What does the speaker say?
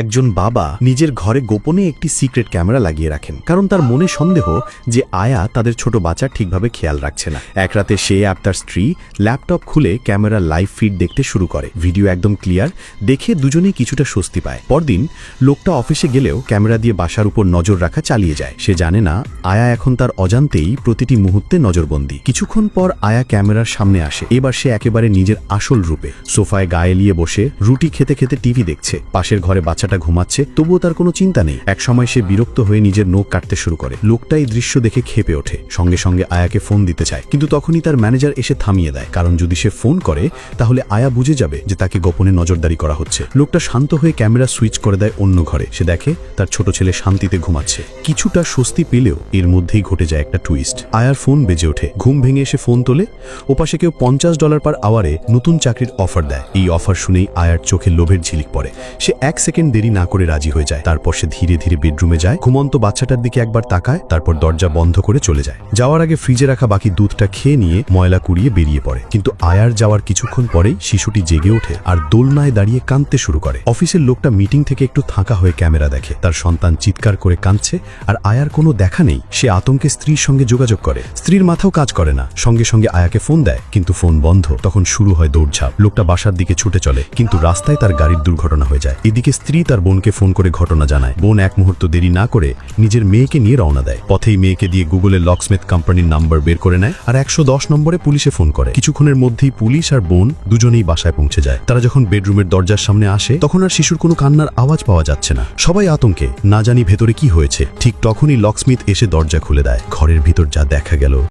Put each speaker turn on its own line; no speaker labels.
একজন বাবা নিজের ঘরে গোপনে একটি সিক্রেট ক্যামেরা লাগিয়ে রাখেন, কারণ তার মনে সন্দেহ যে আয়া তাদের ছোট বাচ্চা ঠিকভাবে খেয়াল রাখছে না। এক রাতে সে আর তার স্ত্রী ল্যাপটপ খুলে ক্যামেরার লাইভ ফিড দেখতে শুরু করে। ভিডিও একদম ক্লিয়ার, দেখে দুজনেই কিছুটা স্বস্তি পায়। পরদিন লোকটা অফিসে গেলেও ক্যামেরা দিয়ে বাসার উপর নজর রাখা চালিয়ে যায়। সে জানে না, আয়া এখন তার অজান্তেই প্রতিটি মুহূর্তে নজরবন্দি। কিছুক্ষণ পর আয়া ক্যামেরার সামনে আসে। এবার সে একেবারে নিজের আসল রূপে, সোফায় গায়ে লিয়ে বসে, রুটি খেতে খেতে টিভি দেখছে। পাশের ঘরে বাচ্চাটা ঘুমাচ্ছে, তবুও তার কোনো চিন্তা নেই। একসময় সে বিরক্ত হয়ে নিজের নোখ কাটতে শুরু করে। লোকটা এই দৃশ্য দেখে খেপে ওঠে। সঙ্গে সঙ্গে আয়াকে ফোন দিতে চায়। কিন্তু তখনই তার ম্যানেজার এসে থামিয়ে দেয়। কারণ যদি সে ফোন করে, তাহলে আয়া বুঝে যাবে যে তাকে গোপনে নজরদারি করা হচ্ছে। লোকটা শান্ত হয়ে ক্যামেরা সুইচ করে দেয় অন্য ঘরে। সে দেখে তার ছোট ছেলে শান্তিতে ঘুমাচ্ছে। কিছুটা স্বস্তি পেলেও এর মধ্যেই ঘটে যায় একটা টুইস্ট আয়ার ফোন বেজে ওঠে। ঘুম ভেঙে এসে ফোন তোলে। ওপাশে কেউ পঞ্চাশ ডলার পার আওয়ারে নতুন চাকরির অফার দেয়। এই অফার শুনেই আয়ার চোখে লোভের ঝিলিক পড়ে। সে এক সেকেন্ড দেরি না করে রাজি হয়ে যায়। তারপর সে ধীরে ধীরে বেডরুমে যায়। ঘুমন্ত বাচ্চাটার দিকে একবার তাকায়, তারপর দরজা বন্ধ করে চলে যায়। যাওয়ার আগে ফ্রিজে রাখা বাকি দুধটা খেয়ে নিয়ে ময়লা কুড়িয়ে বেরিয়ে পড়ে। কিন্তু আয়ার যাওয়ার কিছুক্ষণ পরেই শিশুটি জেগে ওঠে আর দোলনায় দাঁড়িয়ে কাঁদতে শুরু করে। অফিসের লোকটা মিটিং থেকে একটু থাকা হয়ে ক্যামেরা দেখে। তার সন্তান চিৎকার করে কাঁদছে আর আয়ার কোনো দেখা নেই। সে আতঙ্কে স্ত্রীর সঙ্গে যোগাযোগ করে। স্ত্রীর মাথাও কাজ করে না। সঙ্গে সঙ্গে আয়াকে ফোন দেয়, কিন্তু ফোন বন্ধ। তখন শুরু হয় দৌড়ঝাঁপ। লোকটা বাসার দিকে ছুটে চলে, কিন্তু রাস্তায় তার গাড়ির দুর্ঘটনা হয়ে যায়। এদিকে স্ত্রী তার বোনকে ফোন করে ঘটনা জানায়। বোন এক মুহূর্ত দেরি না করে নিজের মেয়েকে নিয়ে রওনা দেয়। পথেই মেয়েকে দিয়ে গুগলে লকস্মিথ কোম্পানির নাম্বার বের করে নেয় আর একশো দশ নম্বরে পুলিশে ফোন করে। কিছুক্ষণের মধ্যেই পুলিশ আর বোন দুজনেই বাসায় পৌঁছে যায়। তারা যখন বেডরুমের দরজার সামনে আসে, তখন আর শিশুর কোনো কান্নার আওয়াজ পাওয়া যাচ্ছে না। সবাই আতঙ্কে, না জানি ভেতরে কি হয়েছে। ঠিক তখনই লকস্মিথ এসে দরজা খুলে দেয়। ঘরের ভিতর যা দেখা গেল